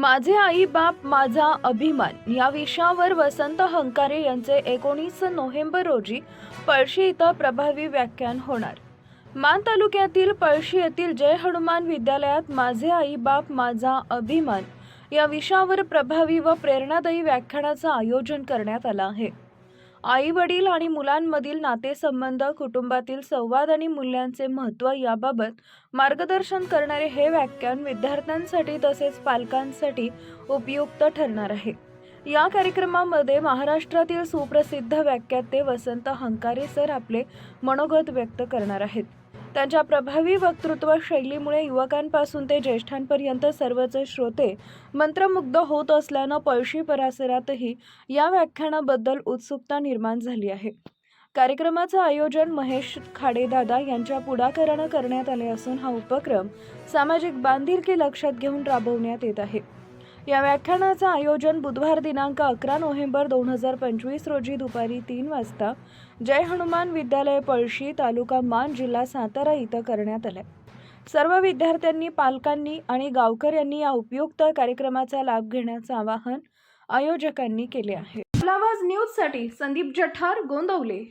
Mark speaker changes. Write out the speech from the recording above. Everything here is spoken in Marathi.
Speaker 1: माझे आई बाप माझा अभिमान या विषयावर वसंत हंकारे यांचे एकोणीस नोव्हेंबर रोजी पळशी इथं प्रभावी व्याख्यान होणार. मान तालुक्यातील पळशी येथील जय हनुमान विद्यालयात माझे आई बाप माझा अभिमान या विषयावर प्रभावी व प्रेरणादायी व्याख्यानाचं आयोजन करण्यात आलं आहे. आई वडील आणि मुलांमधील नातेसंबंध कुटुंबातील संवाद आणि मूल्यांचे महत्त्व याबाबत मार्गदर्शन करणारे हे व्याख्यान विद्यार्थ्यांसाठी तसेच पालकांसाठी उपयुक्त ठरणार आहे. या कार्यक्रमामध्ये महाराष्ट्रातील सुप्रसिद्ध व्याख्याते वसंत हंकारे सर आपले मनोगत व्यक्त करणार आहेत. त्यांच्या प्रभावी वक्तृत्व शैलीमुळे युवकांपासून ते ज्येष्ठांपर्यंत सर्वच श्रोते मंत्रमुग्ध होत असल्यानं पळशी परिसरातही या व्याख्यानाबद्दल उत्सुकता निर्माण झाली आहे. कार्यक्रमाचं आयोजन महेश खाडेदादा यांच्या पुढाकारानं करण्यात आले असून हा उपक्रम सामाजिक बांधिलकी लक्षात घेऊन राबवण्यात येत आहे. या व्याख्यानाचं आयोजन बुधवार दिनांक अकरा नोव्हेंबर दोन हजार पंचवीस रोजी दुपारी तीन वाजता जय हनुमान विद्यालय पळशी तालुका मान जिल्हा सातारा इथं करण्यात आलं. सर्व विद्यार्थ्यांनी पालकांनी आणि गावकऱ्यांनी या उपयुक्त कार्यक्रमाचा लाभ घेण्याचं आवाहन आयोजकांनी केले आहे. आवाज न्यूजसाठी संदीप जठार गोंदवले.